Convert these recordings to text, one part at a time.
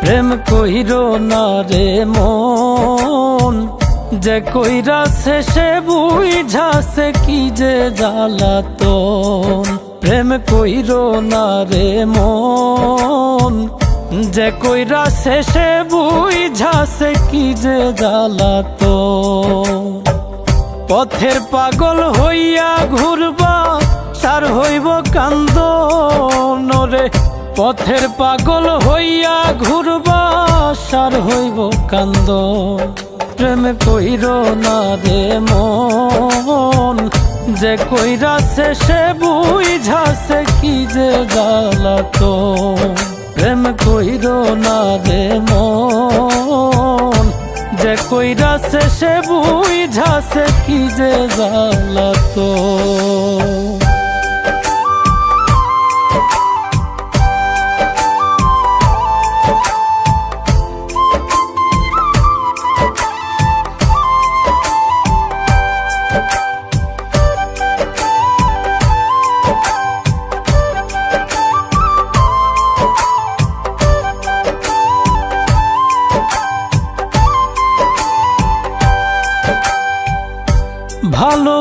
প্রেম কইর না রে মন, যে কইরা শেষে বুঝাছে কি যে জ্বালাতন। প্রেম কইর না রে মন, যে কইরা শেষে বুঝাছে কি যে জ্বালাতন। পথের পাগল হইয়া ঘুরবা, তার হইব কান্দ নরে পথের পাগল হইয়া ঘুরবা সার হইব কান্দ। প্রেম কইর না রে মন, যে কইরা শেষে বুঝাছে কি যে জ্বালাত প্রেম কইর না রে মন, যে কইরা শেষে বুঝাছে কি যে জ্বালাত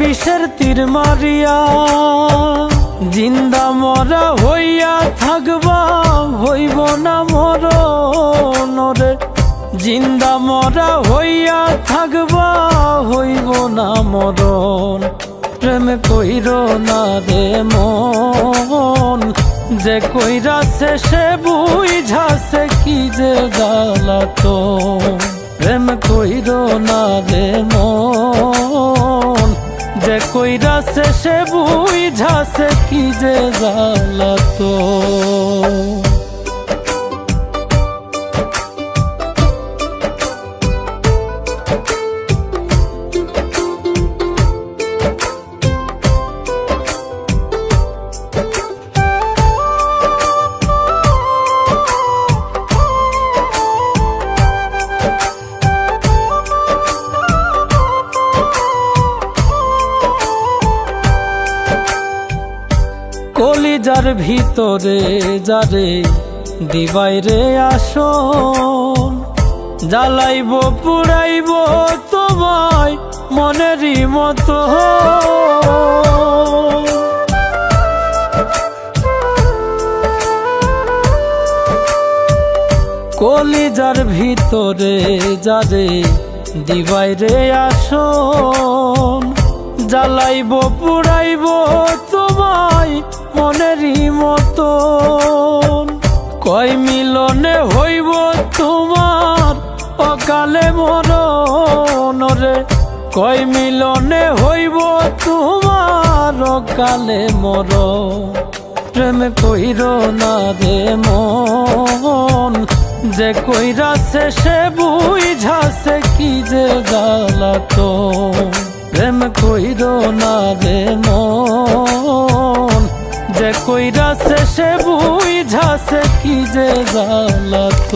বিষের তীর মারিয়া, জিন্দা মরা হইয়া থাকবা, হইব না মরণরে জিন্দা মরা হইয়া থাকবা, হইব না মরণ। প্রেম কইর না রে মন, যে কইরা শেষে বুঝাছে কি যে জ্বালাত প্রেম কইর না রে মন। যে সে বুঝা বুঝাছে কি যে জ্বালাত কলিজার ভিতরে যারে দিবাই রে আসন। জ্বালাইব, পুড়াইব তোমায় মনেরই মতো। কলিজার ভিতরে যারে দিবাই রে আসন। জ্বালাইব, পুড়াইব তোমায় মনেরই মতো কয় মিলনে হইব তোমার অকালে মরণ কয় মিলনে হইব তোমার অকালে মর প্রেম কইর না রে মন। যে কইরা শেষে বুঝাছে কি যে জ্বালাত প্রেম কইর না যে কইরা শেষে বুঝাছে কি যে জ্বালাত